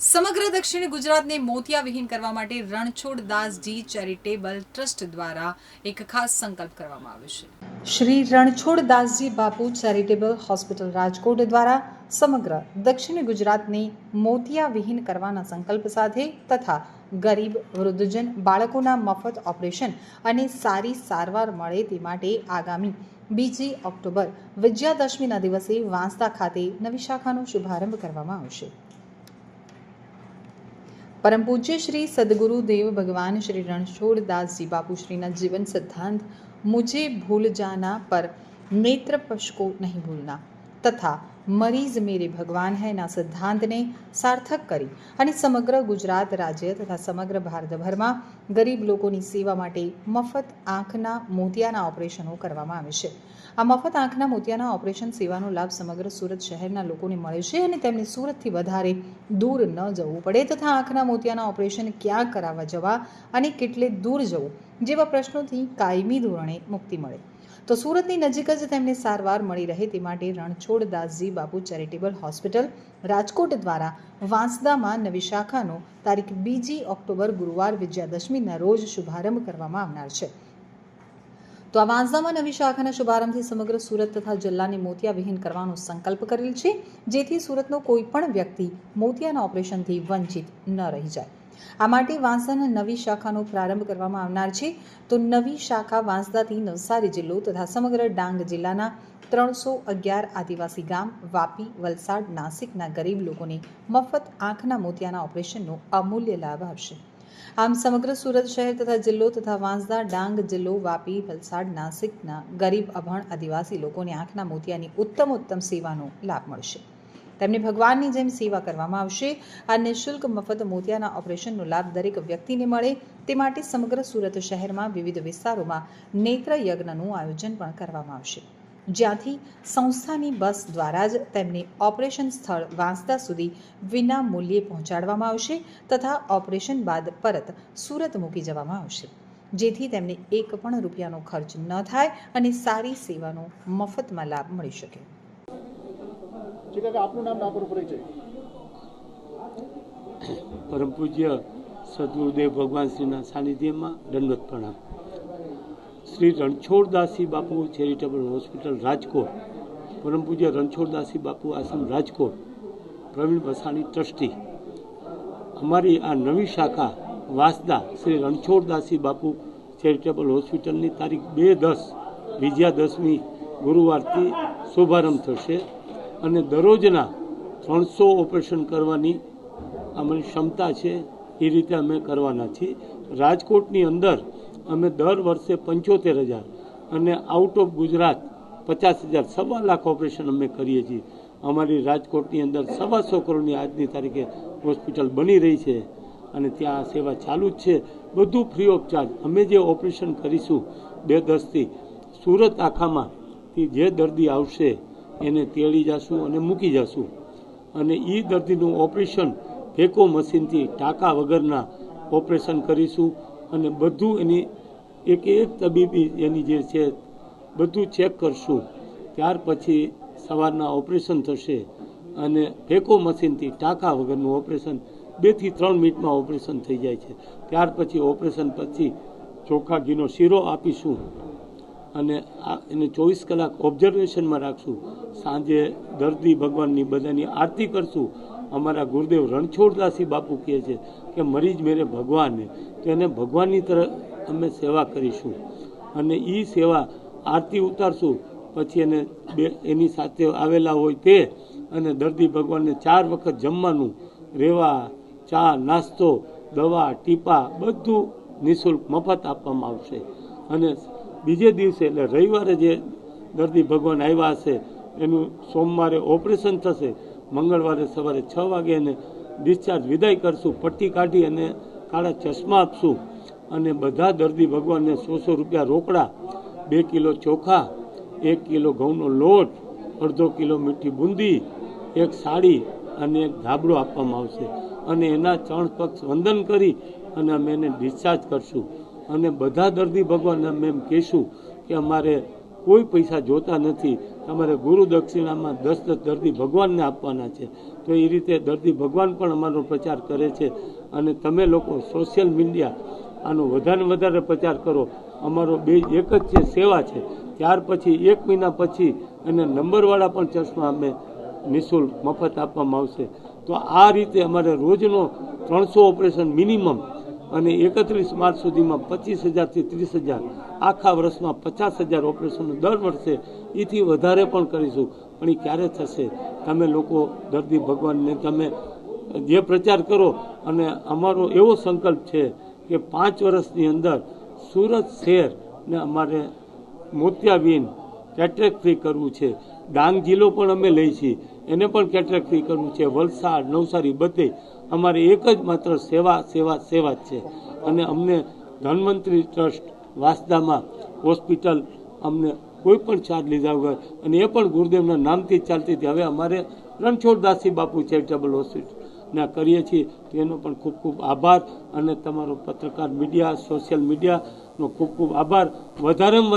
સમગ્ર દક્ષિણ ગુજરાતને મોતિયાવિહીન કરવા માટે રણછોડ દાસજી ચેરિટેબલ ટ્રસ્ટ દ્વારા એક ખાસ સંકલ્પ કરવામાં આવ્યો છે. શ્રી રણછોડ દાસજી બાપુ ચેરિટેબલ હોસ્પિટલ રાજકોટ દ્વારા સમગ્ર દક્ષિણ ગુજરાતને મોતિયાવિહીન કરવાના સંકલ્પ સાથે તથા ગરીબ, વૃદ્ધજન બાળકોના મફત ઓપરેશન અને સારી સારવાર મળે તે માટે આગામી બીજી ઓક્ટોબર વિજયાદશમીના દિવસે વાંસદા ખાતે નવી શાખાનો શુભારંભ કરવામાં આવશે. પરમ પૂજ્ય શ્રી સદગુરુદેવ ભગવાન શ્રી રણછોડદાસજી બાપુશ્રીના જીવન સિદ્ધાંત મુજે ભૂલ જાના પર નેત્ર પશકો નહીં ભૂલના. તથા મરીઝ મેરે ભગવાન હૈના સિદ્ધાંતને સાર્થક કરી. અને સમગ્ર ગુજરાત રાજ્ય તથા સમગ્ર ભારતભરમાં ગરીબ લોકોની સેવા માટે મફત આંખના મોતિયાના ઓપરેશનો કરવામાં આવે છે. આ મફત આંખના મોતિયાના ઓપરેશન સેવાનો લાભ સમગ્ર સુરત શહેરના લોકોને મળે છે અને તેમને સુરતથી વધારે દૂર ન જવું પડે તથા આંખના મોતિયાના ઓપરેશન ક્યાં કરાવવા જવા અને કેટલે દૂર જવું જેવા પ્રશ્નોથી કાયમી ધોરણે મુક્તિ મળે. તો સુરતની નજીક જ તેમને સારવાર મળી રહે તે માટે રણછોડ દાસજી બાપુ ચેરિટેબલ હોસ્પિટલ રાજકોટ દ્વારા વાંસદામાં નવી શાખાનો તારીખ બીજી ઓક્ટોબર ગુરુવાર વિજયાદશમીના રોજ શુભારંભ કરવામાં આવનાર છે. તો આ વાંસદામાં નવી શાખાના શુભારંભથી સમગ્ર સુરત તથા જિલ્લાને મોતિયાવિહીન કરવાનો સંકલ્પ કરેલ છે, જેથી સુરતનો કોઈ પણ વ્યક્તિ મોતિયાના ઓપરેશનથી વંચિત ન રહી જાય. આ માટે વાંસદાના નવી શાખાનો પ્રારંભ કરવામાં આવનાર છે. તો નવી શાખા વાંસદાથી નવસારી જિલ્લો તથા સમગ્ર ડાંગ જિલ્લાના ત્રણસો અગિયાર આદિવાસી ગામ, વાપી, વલસાડ, નાસિકના ગરીબ લોકોને મફત આંખના મોતિયાના ઓપરેશનનો અમૂલ્ય લાભ આપશે. આમ સમગ્ર સુરત શહેર તથા જિલ્લો તથા વાંસદા, ડાંગ જિલ્લો, વાપી, વલસાડ, નાસિકના ગરીબ અભણ આદિવાસી લોકોને આંખના મોતિયાની ઉત્તમ ઉત્તમ સેવાનો લાભ મળશે. તેમને ભગવાનની જેમ સેવા કરવામાં આવશે. આ નિઃશુલ્ક મફત મોતિયાના ઓપરેશનનો લાભ દરેક વ્યક્તિને મળે. તે માટે સમગ્ર સુરત શહેરમાં વિવિધ વિસ્તારોમાં નેત્ર યજ્ઞનું આયોજન પણ કરવામાં આવશે. જ્યાંથી સંસ્થાની બસ દ્વારા જ તેમને ઓપરેશન સ્થળ વાંસદા સુધી વિના મૂલ્યે પહોંચાડવામાં આવશે તથા ઓપરેશન બાદ પરત સુરત મૂકી જવામાં આવશે. જેથી તેમને એક પણ રૂપિયાનો ખર્ચ ન થાય અને સારી સેવાનો મફતમાં લાભ મળી શકે. પરમ પૂજ્ય સદગુરુદેવ ભગવાન શ્રીના સાનિધ્યમાં દંડવત પ્રણામ. શ્રી રણછોડદાસી બાપુ ચેરિટેબલ હોસ્પિટલ, રાજકોટ. પરમ પૂજ્ય રણછોડદાસી બાપુ આશ્રમ, રાજકોટ. પ્રવીણ વસાણી ટ્રસ્ટી. અમારી આ નવી શાખા વાસદા શ્રી રણછોડદાસી બાપુ ચેરિટેબલ હોસ્પિટલની તારીખ બે દસ વિજયાદશમી ગુરુવારથી શુભારંભ થશે. અને દરરોજના ત્રણસો ઓપરેશન કરવાની અમારી ક્ષમતા છે, એ રીતે અમે કરવાના છીએ. રાજકોટની અંદર અમે દર વર્ષે પંચોતેર હજાર અને આઉટ ઓફ ગુજરાત પચાસ હજાર, સવા લાખ ઓપરેશન અમે કરીએ છીએ. અમારી રાજકોટની અંદર સવાસો કરોડની આજની તારીખે હોસ્પિટલ બની રહી છે અને ત્યાં આ સેવા ચાલુ જ છે. બધું ફ્રી ઓફ ચાર્જ અમે જે ઓપરેશન કરીશું બે દસથી, સુરત આખામાંથી જે દર્દી આવશે એને તેડી જશું અને મૂકી જશું. અને એ દર્દીનું ઓપરેશન ફેકો મશીનથી ટાંકા વગરના ઓપરેશન કરીશું અને બધું એની એક એક તબીબી એની જે છે બધું ચેક કરશું. ત્યાર પછી સવારના ઓપરેશન થશે અને ફેકો મશીનથી ટાંકા વગરનું ઓપરેશન બેથી ત્રણ મિનિટમાં ઓપરેશન થઈ જાય છે. ત્યાર પછી ઓપરેશન પછી ચોખા ઘીનો શીરો આપીશું. અને આ એને ચોવીસ કલાક ઓબ્ઝર્વેશનમાં રાખશું. સાંજે દર્દી ભગવાનની બધાની આરતી કરશું. અમારા ગુરુદેવ રણછોડદાસી બાપુ કહે છે કે મરીજ મેરે ભગવાન તો એને ભગવાનની તરફ અમે સેવા કરીશું. અને એ સેવા આરતી ઉતારશું. પછી એને બે એની સાથે આવેલા હોય તે અને દર્દી ભગવાનને ચાર વખત જમવાનું, રેવા, ચા, નાસ્તો, દવા, ટીપા બધું નિઃશુલ્ક મફત આપવામાં આવશે. અને બીજે દિવસે, એટલે રવિવારે જે દર્દી ભગવાન આવ્યા હશે, એનું સોમવારે ઓપરેશન થશે, મંગળવારે સવારે છ વાગે એને ડિસ્ચાર્જ વિદાય કરશું, પટ્ટી કાઢી અને કાળા ચશ્મા આપશું અને બધા દર્દી ભગવાનને સો સો રૂપિયા રોકડા, બે કિલો ચોખા, એક કિલો ઘઉંનો લોટ, અડધો કિલો મીઠી બુંદી, એક સાડી અને એક ધાબળો આપવામાં આવશે. અને એના ચરણ પક્ષ વંદન કરી અને અમે એને ડિસ્ચાર્જ કરશું. અને બધા દર્દી ભગવાનને અમે એમ કહેશું કે અમારે કોઈ પૈસા જોતા નથી. તમારે ગુરુ દક્ષિણામાં દસ દસ દર્દી ભગવાનને આપવાના છે. તો એ રીતે દર્દી ભગવાન પણ અમારો પ્રચાર કરે છે. અને તમે લોકો સોશિયલ મીડિયા આનો વધારે વધારે પ્રચાર કરો. અમારો બે એક જ છે, સેવા છે. ત્યાર પછી એક મહિના પછી અને નંબરવાળા પણ ચશ્મા અમે નિઃશુલ્ક મફત આપવામાં આવશે. તો આ રીતે અમારે રોજનો ત્રણસો ઓપરેશન મિનિમમ અને એકત્રીસ માર્ચ સુધીમાં પચીસ હજારથી ત્રીસ હજાર, આખા વર્ષમાં પચાસ હજાર ઓપરેશનો દર વર્ષે. એથી વધારે પણ કરીશું. પણ એ ક્યારે થશે? તમે લોકો દર્દી ભગવાનને તમે જે પ્રચાર કરો, અને અમારો એવો સંકલ્પ છે કે પાંચ વર્ષની અંદર સુરત શહેર ને અમારે મોતિયાબીન કેટરેક ફ્રી કરવું છે. ડાંગ જિલ્લો પણ અમે લઈ છીએ. એને પણ કેટરેક ફ્રી કરવું છે. વલસાડ, નવસારી બધે અમારે એક જ માત્ર સેવા સેવા સેવા જ છે. અને અમને ધનવંતરી ટ્રસ્ટ વાસદામાં હોસ્પિટલ અમને કોઈ પણ ચાર્જ લીધા વગર અને એ પણ ગુરુદેવના નામથી ચાલતી હતી. હવે અમારે રણછોડદાસી બાપુ ચેરિટેબલ હોસ્પિટલના કરીએ છીએ. તેનો પણ ખૂબ ખૂબ આભાર અને તમારો પત્રકાર મીડિયા સોશિયલ મીડિયાનો ખૂબ ખૂબ આભાર. વધારેમાં